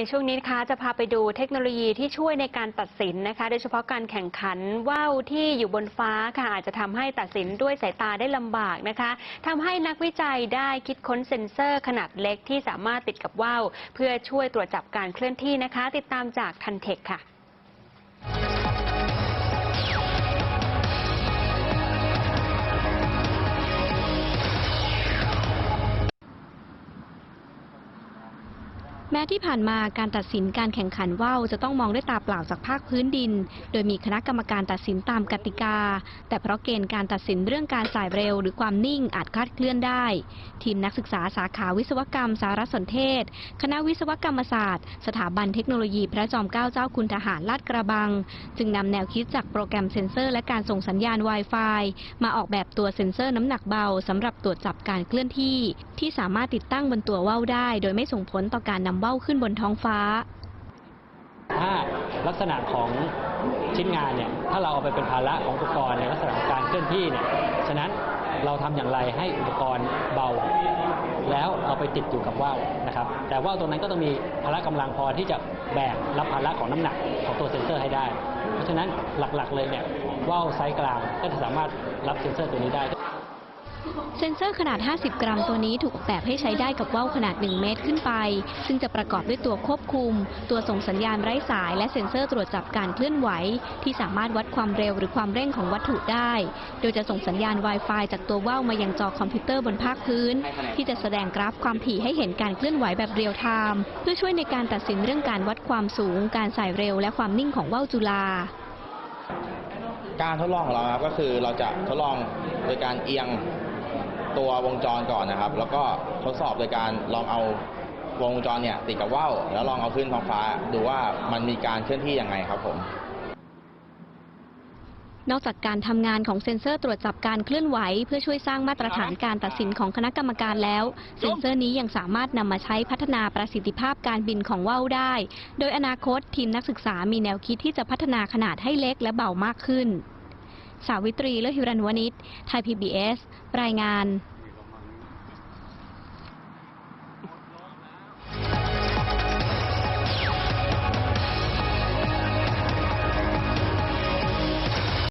ในช่วงนี้นะคะจะพาไปดูเทคโนโลยีที่ช่วยในการตัดสินนะคะ โดยเฉพาะการแข่งขันว่าวที่อยู่บนฟ้าค่ะอาจจะทำให้ตัดสินด้วยสายตาได้ลำบากนะคะทำให้นักวิจัยได้คิดค้นเซ็นเซอร์ขนาดเล็กที่สามารถติดกับว่าวเพื่อช่วยตรวจจับการเคลื่อนที่นะคะ ติดตามจากทันเทคค่ะ แม้ที่ผ่านมาการตัดสินการแข่งขันว่าวจะต้องมองด้วยตาเปล่าจากภาคพื้นดิน โดยมีคณะกรรมการตัดสินตามกติกา แต่เพราะเกณฑ์การตัดสินเรื่องการสายเร็ว หรือความนิ่งอาจคลาดเคลื่อนได้ ทีมนักศึกษาสาขาวิศวกรรม สารสนเทศ คณะวิศวกรรมศาสตร์ สถาบันเทคโนโลยีพระจอมเกล้าเจ้าคุณทหารลาดกระบัง จึงนำแนวคิดจากโปรแกรมเซ็นเซอร์และการส่งสัญญาณ Wi-Fi มาออกแบบตัวเซ็นเซอร์น้ำหนักเบาสำหรับตรวจจับการเคลื่อนที่ ที่สามารถติดตั้งบนตัวว่าวได้ โดยไม่ส่งผลต่อการนำว่าขึ้นบนท้องฟ้า ถ้าลักษณะของชิ้นงานเนี่ยถ้าเราเอาไปเป็นภาระของอุปกรณ์ในลักษณะการเคลื่อนที่เนี่ยฉะนั้นเราทำอย่างไรให้อุปกรณ์เบา แล้วเอาไปติดอยู่กับว่าวนะครับ แต่ว่าวตัวนั้นก็ต้องมีพละกำลังพอที่จะแบกรับภาระของน้ำหนักของตัวเซ็นเซอร์ให้ได้ เพราะฉะนั้นหลักๆเลยเนี่ยว่าวไซส์กลางก็จะสามารถรับเซ็นเซอร์ตัวนี้ได้ เซ็นเซอร์ขนาด 50 กรัมตัวนี้ถูกออกแบบให้ใช้ได้กับว่าวขนาด 1 เมตรขึ้นไป ซึ่งจะประกอบด้วยตัวควบคุม ตัวส่งสัญญาณไร้สาย และเซ็นเซอร์ตรวจจับการเคลื่อนไหว ที่สามารถวัดความเร็วหรือความเร่งของวัตถุได้ โดยจะส่งสัญญาณ Wi-Fi จากตัวว่าวมายังจอคอมพิวเตอร์บนภาคพื้น ที่จะแสดงกราฟความถี่ให้เห็นการเคลื่อนไหวแบบเรียลไทม์เพื่อช่วยในการตัดสินเรื่องการวัดความสูง การสายเร็ว และความนิ่งของว่าวจุฬาการทดลองของเราครับก็คือเราจะทดลองโดยการเอียง ตัววงจรก่อนนะครับ แล้วก็ทดสอบโดยการลองเอาวงจรเนี่ยติดกับว่าวแล้วลองเอาขึ้นท้องฟ้าดูว่ามันมีการเคลื่อนที่ยังไงครับผม นอกจากการทำงานของเซ็นเซอร์ตรวจจับการเคลื่อนไหว เพื่อช่วยสร้างมาตรฐานการตัดสินของคณะกรรมการแล้ว เซ็นเซอร์นี้ยังสามารถนำมาใช้พัฒนาประสิทธิภาพการบินของว่าวได้ โดยอนาคตทีมนักศึกษามีแนวคิดที่จะพัฒนาขนาดให้เล็กและเบามากขึ้น สาวิตรีเลือหิรันวณิชไทย PBS รายงาน